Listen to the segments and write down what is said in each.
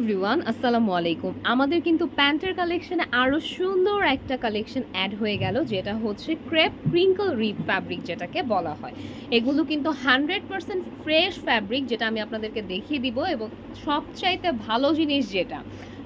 Everyone, আসসালামু আলাইকুম। আমাদের কিন্তু প্যান্টের কালেকশানে আরও সুন্দর একটা কালেকশন অ্যাড হয়ে গেল, যেটা হচ্ছে ক্রেপ ক্রিঙ্কল রিপ ফ্যাব্রিক যেটাকে বলা হয়। এগুলো কিন্তু হান্ড্রেড পার্সেন্ট ফ্রেশ ফ্যাব্রিক যেটা আমি আপনাদেরকে দেখিয়ে দিব, এবং সবচাইতে ভালো জিনিস যেটা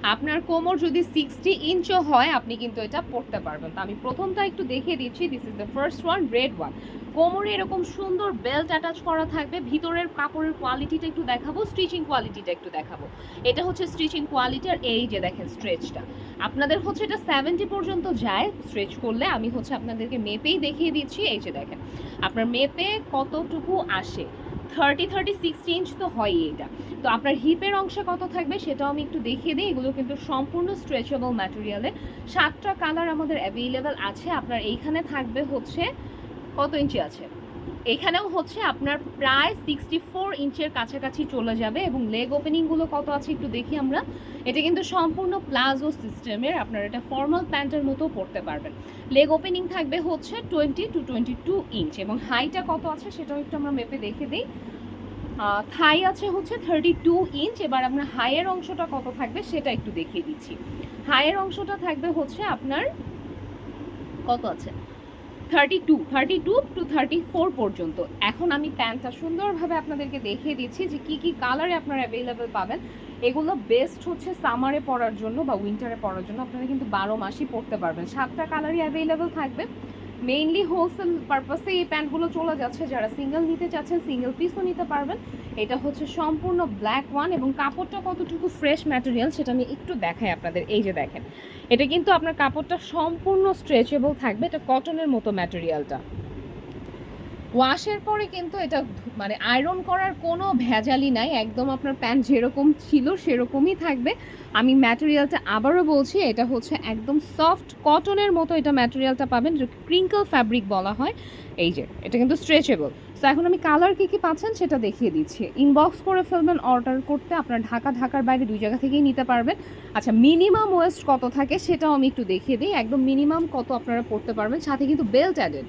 আপনার কোমর যদি সিক্সটি ইঞ্চও হয়, আপনি কিন্তু এটা পরতে পারবেন। তো আমি প্রথমটা একটু দেখিয়ে দিচ্ছি। This is the first one red one কোমরে এরকম সুন্দর বেল্ট অ্যাটাচ করা থাকবে। ভিতরের কাপড়ের কোয়ালিটিটা একটু দেখাবো স্টিচিং কোয়ালিটিটা একটু দেখাবো। এটা হচ্ছে স্টিচিং কোয়ালিটি আর এই যে দেখেন স্ট্রেচটা আপনাদের হচ্ছে এটা সেভেন্টি পর্যন্ত যায় স্ট্রেচ করলে আমি হচ্ছে আপনাদেরকে মেপেই দেখিয়ে দিচ্ছি। এই যে দেখেন, আপনার মেপে কতটুকু আসে? থার্টি থার্টি সিক্সটি ইঞ্চ তো হয় এটা তো আপনার হিপের অংশে কত থাকবে সেটাও আমি একটু দেখিয়ে দিই। এগুলো কিন্তু সম্পূর্ণ স্ট্রেচেবল ম্যাটেরিয়ালে সাতটা কালার আমাদের অ্যাভেলেবেল আছে। আপনার এইখানে থাকবে হচ্ছে, কত ইঞ্চি আছে? এখানেও হচ্ছে আপনার প্রায় সিক্সটি ফোর ইঞ্চের কাছাকাছি চলে যাবে এবং লেগ ওপেনিংগুলো কত আছে একটু দেখি আমরা। এটা কিন্তু সম্পূর্ণ প্লাজো সিস্টেমের আপনার এটা ফর্মাল প্যান্টের মতো পরতে পারবেন। লেগ ওপেনিং থাকবে হচ্ছে twenty two twenty two inch এবং হাইটা কত আছে সেটাও একটু আমরা মেপে দেখে দিই। থাই আছে হচ্ছে থার্টি টু ইঞ্চ এবার আপনার হাইয়ের অংশটা কত থাকবে সেটা একটু দেখিয়ে দিচ্ছি। হাইয়ের অংশটা থাকবে হচ্ছে আপনার কত আছে? Thirty two thirty two to thirty four পর্যন্ত। এখন আমি প্যান্টটা সুন্দরভাবে আপনাদেরকে দেখিয়ে দিচ্ছি যে কি কি কালারে আপনারা অ্যাভেলেবেল পাবেন। এগুলো বেস্ট হচ্ছে সামারে পরার জন্য বা উইন্টারে পরার জন্য। আপনারা কিন্তু বারো মাসই পরতে পারবেন। সাতটা কালারই অ্যাভেলেবেল থাকবে। মেইনলি হোলসেল পারপাসে এই প্যান্টগুলো চলে যাচ্ছে। যারা সিঙ্গেল নিতে চাচ্ছেন সিঙ্গেল পিসও নিতে পারবেন। এটা হচ্ছে সম্পূর্ণ ব্ল্যাক ওয়ান এবং কাপড়টা কতটুকু ফ্রেশ ম্যাটেরিয়াল সেটা আমি একটু দেখাই আপনাদের। এই যে দেখেন, এটা কিন্তু আপনার কাপড়টা সম্পূর্ণ স্ট্রেচেবল থাকবে। এটা কটনের মতো ম্যাটেরিয়ালটা ওয়াশের পরে কিন্তু এটা মানে আয়রন করার কোনো ভেজালই নাই। একদম আপনার প্যান্ট যেরকম ছিল সেরকমই থাকবে। আমি ম্যাটেরিয়ালটা আবারও বলছি, এটা হচ্ছে একদম সফট কটনের মতো এটা ম্যাটেরিয়ালটা পাবেন যে ক্রিঙ্কল ফ্যাব্রিক বলা হয়। এই যে, এটা কিন্তু স্ট্রেচেবল তো এখন আমি কালার কী কী পাচ্ছেন সেটা দেখিয়ে দিচ্ছি। ইনবক্স করে ফেলবেন অর্ডার করতে আপনার ঢাকা, ঢাকার বাইরে দুই জায়গা থেকেই নিতে পারবেন। আচ্ছা মিনিমাম ওয়েস্ট কত থাকে সেটাও আমি একটু দেখিয়ে দিই। একদম মিনিমাম কত আপনারা পড়তে পারবেন, সাথে কিন্তু বেল্ট অ্যাডেড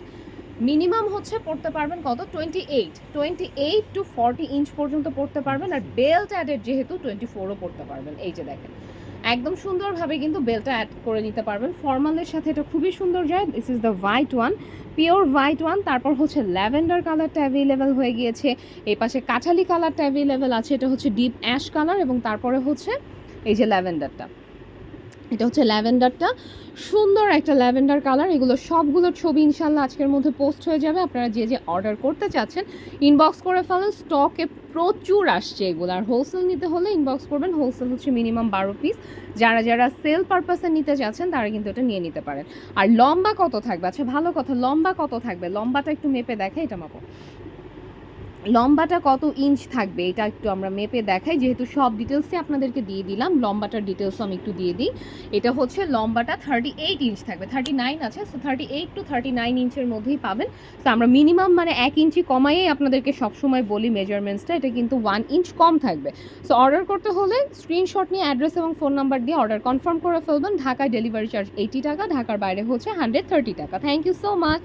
মিনিমাম হচ্ছে পড়তে পারবেন কত? Twenty eight twenty eight to forty inch পর্যন্ত পড়তে পারবেন আর বেল্ট অ্যাডেড যেহেতু টোয়েন্টি ফোরও পড়তে পারবেন। এই যে দেখেন, একদম সুন্দরভাবে কিন্তু বেলটা অ্যাড করে নিতে পারবেন। ফর্মালের সাথে এটা খুবই সুন্দর যায়। This is the white one pure white one তারপর হচ্ছে ল্যাভেন্ডার কালারটা অ্যাভেলেবেল হয়ে গিয়েছে। এই পাশে কাঠালি কালারটা অ্যাভেলেবেল আছে। এটা হচ্ছে ডিপ অ্যাশ কালার এবং তারপরে হচ্ছে এই যে ল্যাভেন্ডারটা। এটা হচ্ছে ল্যাভেন্ডারটা। সুন্দর একটা ল্যাভেন্ডার কালার। এগুলো সবগুলোর ছবি ইনশাল্লাহ আজকের মধ্যে পোস্ট হয়ে যাবে। আপনারা যে যে অর্ডার করতে চাচ্ছেন ইনবক্স করে ফেলেন। স্টকে প্রচুর আসছে এগুলো। আর হোলসেল নিতে হলে ইনবক্স করবেন। হোলসেল হচ্ছে মিনিমাম বারো পিস যারা যারা সেল পারপাসে নিতে চাচ্ছেন তারা কিন্তু এটা নিয়ে নিতে পারেন। আর লম্বা কত থাকবে? আচ্ছা ভালো কথা, লম্বা কত থাকবে? লম্বাটা একটু মেপে দেখে এটা মাপো। লম্বাটা কত ইঞ্চ থাকবে এটা একটু আমরা মেপে দেখাই। যেহেতু সব ডিটেলসই আপনাদেরকে দিয়ে দিলাম, লম্বাটার ডিটেলসও আমি একটু দিয়ে দিই। এটা হচ্ছে লম্বাটা থার্টি এইট ইঞ্চ থাকবে থার্টি নাইন আছে so thirty eight to thirty nine ইঞ্চের মধ্যেই পাবেন। তো আমরা মিনিমাম মানে এক ইঞ্চি কমাইয়েই আপনাদেরকে সবসময় বলি মেজারমেন্টসটা এটা কিন্তু ওয়ান ইঞ্চ কম থাকবে। সো অর্ডার করতে হলে স্ক্রিনশট নিয়ে অ্যাড্রেস এবং ফোন নাম্বার দিয়ে অর্ডার কনফার্ম করে ফেলবেন। ঢাকায় ডেলিভারি চার্জ এইটি টাকা, ঢাকার বাইরে হচ্ছে হান্ড্রেড থার্টি টাকা। Thank you so much